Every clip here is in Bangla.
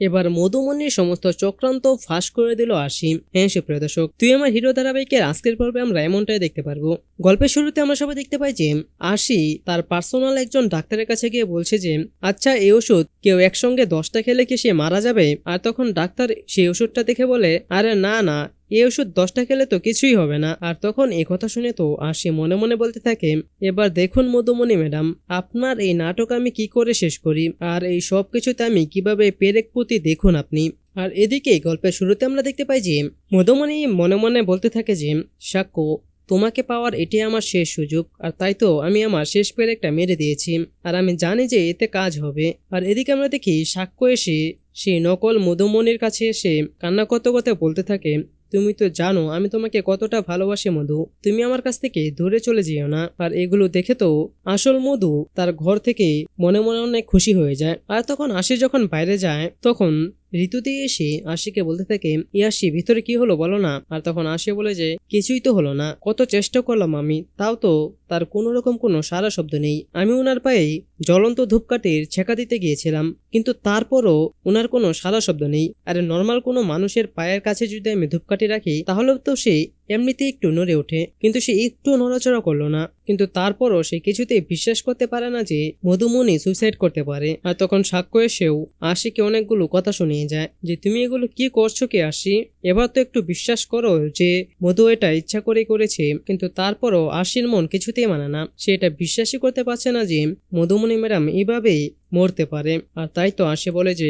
এবার মধুমনির সমস্ত চক্রান্ত ফাঁস করে দিল আসিম হ্যাঁ সুপ্রিয় দর্শক, তুই আমার হিরো ধারাবাহিকের আজকের পর্বে আমরা এমনটাই দেখতে পারব। গল্পের শুরুতে আমরা সবাই দেখতে পাই যে আশি তার পার্সোনাল একজন ডাক্তারের কাছে গিয়ে বলছে যে আচ্ছা এই ওষুধ কেউ একসঙ্গে দশটা খেলে কি সে মারা যাবে? আর তখন ডাক্তার সেই ওষুধটা দেখে বলে, আরে না না এই ওষুধ দশটা খেলে তো কিছুই হবে না। আর তখন এই কথা শুনে তো আশি মনে মনে বলতে থাকে, এবার দেখুন মধুমণি ম্যাডাম, আপনার এই নাটক আমি কি করে শেষ করি? আর এই সব কিছুতে আমি কীভাবে পেরেক পুঁতি দেখুন আপনি? আর এদিকে গল্পের শুরুতে আমরা দেখতে পাই যে, মধুমণি মনে মনে বলতে থাকে যে, সাক্ষ্য, তোমাকে পাওয়ার এটি আমার শেষ সুযোগ, আর তাই তো আমি আমার শেষ পেরেকটা মেরে দিয়েছি, আর আমি জানি যে এতে কাজ হবে। আর এদিকে আমরা দেখি সাক্ষ্য এসে সেই নকল মধুমণির কাছে এসে কান্না করতে করতে বলতে থাকে তুমি তো জানো, আমি তোমাকে কতটা ভালোবাসি মধু। তুমি আমার কাছ থেকে দূরে চলে যেও না। আর এগুলো দেখে তো আসল মধু তার ঘর থেকে মনে মনে অনেক খুশি হয়ে যায়। আর তখন আশি যখন বাইরে যায়, তখন ঋতুতে এসে আশিকে বলতে থাকে ইয়াসি ভিতরে কি হলো বলো না? আর তখন আশি বলে যে, কিছুই তো হলো না। কত চেষ্টা করলাম আমি, তাও তো তার কোনো রকম কোনো সারা শব্দ নেই। আমি ওনার পায়ে জ্বলন্ত ধূপকাঠির ছেঁকা দিতে গিয়েছিলাম, কিন্তু তারপরও ওনার কোনো সারা শব্দ নেই। আর নর্মাল কোনো মানুষের পায়ের কাছে যদি আমি ধূপকাঠি রাখি তাহলে তো সে এমনিতে একটু নড়ে ওঠে, কিন্তু সে একটু নড়াচড়া করল না। কিন্তু তারপরও সে কিছুতেই বিশ্বাস করতে পারে না যে মধুমণি সুইসাইড করতে পারে। আর তখন সাক্ষ্য এসেও আশিকে অনেকগুলো কথা শুনিয়ে যায় যে, তুমি এগুলো কি করছ কি আশি? এবার তো একটু বিশ্বাস করো যে মধু এটা ইচ্ছা করে করেছে। কিন্তু তারপরও আশির মন কিছুতেই মানে না। সে এটা বিশ্বাসই করতে পারছে না যে মধুমণি ম্যাডাম এভাবেই মরতে পারে। আর তাই তো আসে বলে যে,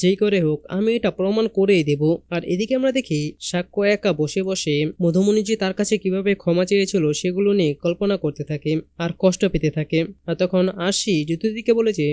যেই করে হোক, আমি এটা প্রমাণ করেই দেব। আর এদিকে আমরা দেখি সাক্ষ্য একা বসে বসে মধুমণি যে তার কাছে কীভাবে ক্ষমা চেয়েছিল সেগুলো নিয়ে কল্পনা করতে থাকে আর কষ্ট পেতে থাকে। আর তখন আসি জ্যোতিদিকে বলেছে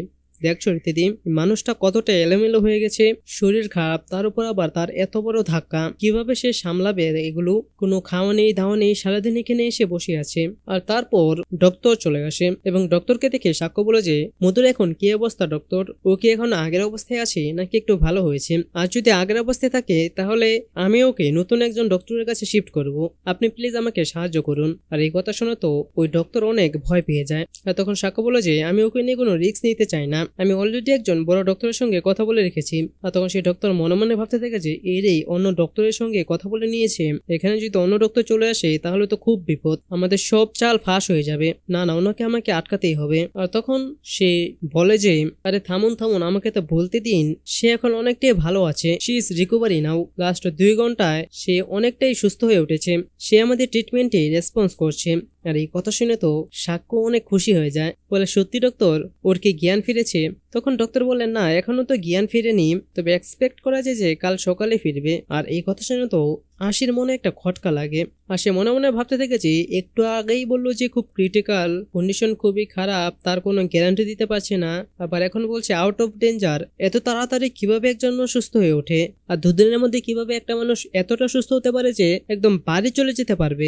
দেখছ রীতিদি মানুষটা কতটা এলোমেলো হয়ে গেছে, শরীর খারাপ, তার উপর আবার তার এত বড় ধাক্কা। কীভাবে সে সামলাবে, এগুলো? কোনো খাওয়া নেই, দাওয়া নেই, সারাদিন এখানে এসে বসে আছে। আর তারপর ডক্টর চলে আসে, এবং ডক্টরকে দেখে সাক্ষ্য বলে যে, মধুর এখন কি অবস্থা ডক্টর ও কি এখন আগের অবস্থায় আছে, নাকি একটু ভালো হয়েছে? আর যদি আগের অবস্থায় থাকে, তাহলে আমি ওকে নতুন একজন ডক্টরের কাছে শিফট করব। আপনি প্লিজ আমাকে সাহায্য করুন। আর এই কথা শুনে তো ওই ডক্টর অনেক ভয় পেয়ে যায়। তখন সাক্ষ্য বলে যে, আমি ওকে নিয়ে কোনো রিস্ক নিতে চাই না। আমি অলরেডি একজন বড় ডক্টরের সঙ্গে কথা বলে রেখেছি, আর তখন সেই ডক্টর মনে মনে ভাবতে থাকে যে এর এই অন্য ডক্টরের সঙ্গে কথা বলে নিয়েছে। এখানে যদি অন্য ডক্টর চলে আসে, তাহলে তো খুব বিপদ। আমাদের সব চাল ফাঁস হয়ে যাবে। না না, ওনাকে আমাকে আটকাতেই হবে। আর তখন সে বলে যে, আরে থামুন থামুন, আমাকে তো বলতে দিন। সে এখন অনেকটাই ভালো আছে। She is recovery now last দুই ঘন্টায় সে অনেকটাই সুস্থ হয়ে উঠেছে। সে আমাদের ট্রিটমেন্টে রেসপন্স করছে। আর এই কথা শুনে তো সাক্ষ্য অনেক খুশি হয়ে যায়। বলে, সত্যি ডক্টর ওর কি জ্ঞান ফিরেছে? তখন ডক্টর বললেন, না, এখনও তো জ্ঞান ফিরেনি। তবে এক্সপেক্ট করা যায় যে কাল সকালে ফিরবে। আর এই কথা শুনে তো আশির মনে একটা খটকা লাগে। আর সে মনে মনে ভাবতে থেকেছে, একটু আগেই বলল যে খুব ক্রিটিক্যাল কন্ডিশন খুবই খারাপ, তার কোনো গ্যারান্টি দিতে পারছে না। আবার এখন বলছে আউট অফ ডেঞ্জার এত তাড়াতাড়ি কীভাবে একজন সুস্থ হয়ে ওঠে? আর দুদিনের মধ্যে কীভাবে একটা মানুষ এতটা সুস্থ হতে পারে যে একদম বাড়ি চলে যেতে পারবে?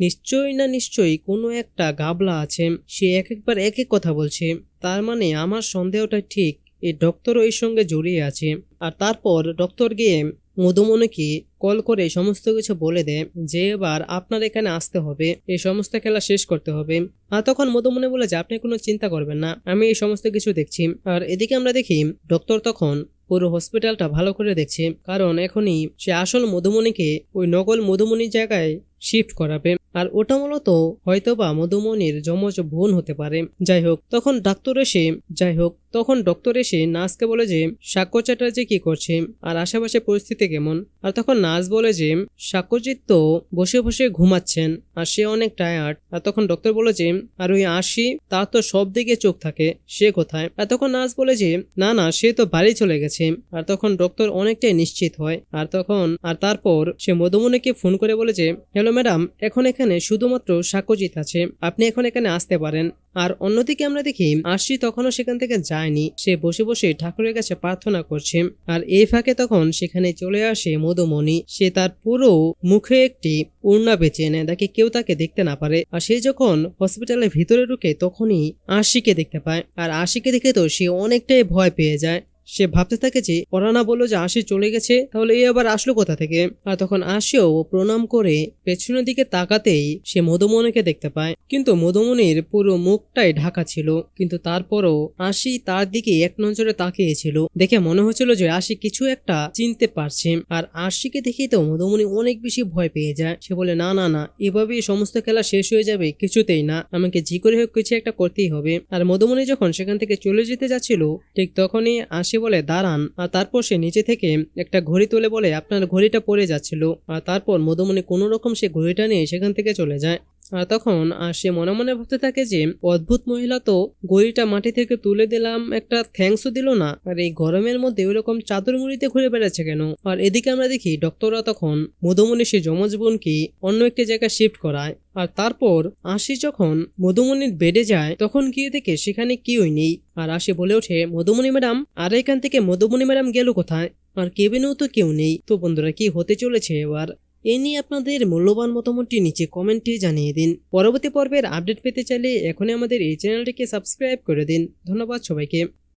নিশ্চয়ই না নিশ্চয়ই কোনো একটা গাবলা আছে। সে এক একবার এক এক কথা বলছে। তার মানে আমার সন্দেহটা ঠিক এই ডক্টরও এর সঙ্গে জড়িয়ে আছে। আর তারপর ডক্টর গিয়ে মধুমনিকে কল করে সমস্ত কিছু বলে দেয় যে এবার আপনার এখানে আসতে হবে, এই সমস্ত খেলা শেষ করতে হবে। আর তখন মধুমনি বলে যে, আপনি কোনো চিন্তা করবেন না, আমি এই সমস্ত কিছু দেখছি। আর এদিকে আমরা দেখি ডক্টর তখন পুরো হসপিটালটা ভালো করে দেখছে, কারণ এখনই সে আসল মধুমণিকে ওই নকল মধুমণির জায়গায় শিফট করাবে। আর ওটা মূলত হয়তোবা মধুমণির যমজ বোন হতে পারে। যাই হোক, তখন ডাক্তার এসে, যাই হোক তখন ডক্টর এসে নার্সকে বলে যে, সাক্ষ্য চ্যাটার্জি কি করছে? আর আশেপাশে পরিস্থিতি কেমন? আর তখন নার্স বলে যে, সাক্ষ্যজিৎ তো বসে বসে ঘুমাচ্ছেন, আর সে অনেক টায়ার্ড আর তখন ডক্টর বলে যে, আর ওই আশি তার তো সব দিকে চোখ থাকে, সে কোথায়? আর তখন নার্স বলে যে, না না, সে তো বাড়ি চলে গেছে। আর তখন ডক্টর অনেকটাই নিশ্চিত হয়। আর তখন, আর তারপর সে মধুমনিকে ফোন করে বলে যে, হ্যালো ম্যাডাম, এখন এখানে শুধুমাত্র সাক্ষ্যজিৎ আছে, আপনি এখন এখানে আসতে পারেন। আর অন্যদিকে আমরা দেখি আশি তখনও সেখান থেকে যায়নি। সে বসে বসে ঠাকুরের কাছে প্রার্থনা করছে। আর এই ফাঁকে তখন সেখানে চলে আসে মধুমণি। সে তার পুরো মুখে একটি উড়না বেঁচে নেয় তাকে কেউ তাকে দেখতে না পারে। আর সে যখন হসপিটালের ভিতরে ঢুকে তখনই আশিকে দেখতে পায়। আর আশিকে দেখে তো সে অনেকটাই ভয় পেয়ে যায়। সে ভাবতে থাকে যে পরানা বলল যে আশি চলে গেছে, তাহলে এ আবার আসলো কোথা থেকে? আর তখন আসিও প্রণাম করে পেছনের দিকে তাকাতেই সে মধুমনিকে দেখতে পায়। কিন্তু মধুমনির পুরো মুখটাই ঢাকা ছিল, কিন্তু তারপরও আশি তার দিকে এক নজরে তাকিয়েছিল, দেখে মনে হচ্ছিল যে আশি কিছু একটা চিনতে পারছে। আর আশিকে দেখেই তো মধুমনি অনেক বেশি ভয় পেয়ে যায়। সে বলে, না না না, এভাবেই সমস্ত খেলা শেষ হয়ে যাবে, কিছুতেই না। আমাকে জি করে হোক কিছু একটা করতেই হবে। আর মধুমনি যখন সেখান থেকে চলে যেতে যাচ্ছিল, ঠিক তখনই আশি বলে, দাঁড়ান। আর তারপর সে নিচে থেকে একটা ঘড়ি তুলে বলে, আপনার ঘড়িটা পড়ে যাচ্ছিল। আর তারপর মধুমণি কোনো রকম সে ঘড়িটা নিয়ে সেখান থেকে চলে যায়। তখন আর সে মনে মনে ভাবতে থাকে যে, অদ্ভুত মহিলা তো গড়িটা মাটি থেকে তুলে দিলাম, একটা থ্যাঙ্কসও দিল না। আর এই গরমের মধ্যে ওইরকম চাদর মুড়িতে ঘুরে বেড়াচ্ছে কেন? আর এদিকে আমরা দেখি ডক্টররা তখন মধুমনি সে যমজ বোনকে অন্য একটি জায়গায় শিফট করায়। আর তারপর আশি যখন মধুমনির বেডে যায়, তখন গিয়ে দেখে সেখানে কেউই নেই। আর আশি বলে ওঠে মধুমনি ম্যাডাম, আর এখান থেকে মধুমনি ম্যাডাম গেল কোথায়? আর কেবিনেও তো কেউ নেই। তো বন্ধুরা, কি হতে চলেছে এবার? এ নিয়ে আপনাদের মূল্যবান মতামতটি নিচে কমেন্টে জানিয়ে দিন। পরবর্তী পর্বের আপডেট পেতে চাইলে এখনই আমাদের এই চ্যানেলটিকে সাবস্ক্রাইব করে দিন। ধন্যবাদ সবাইকে।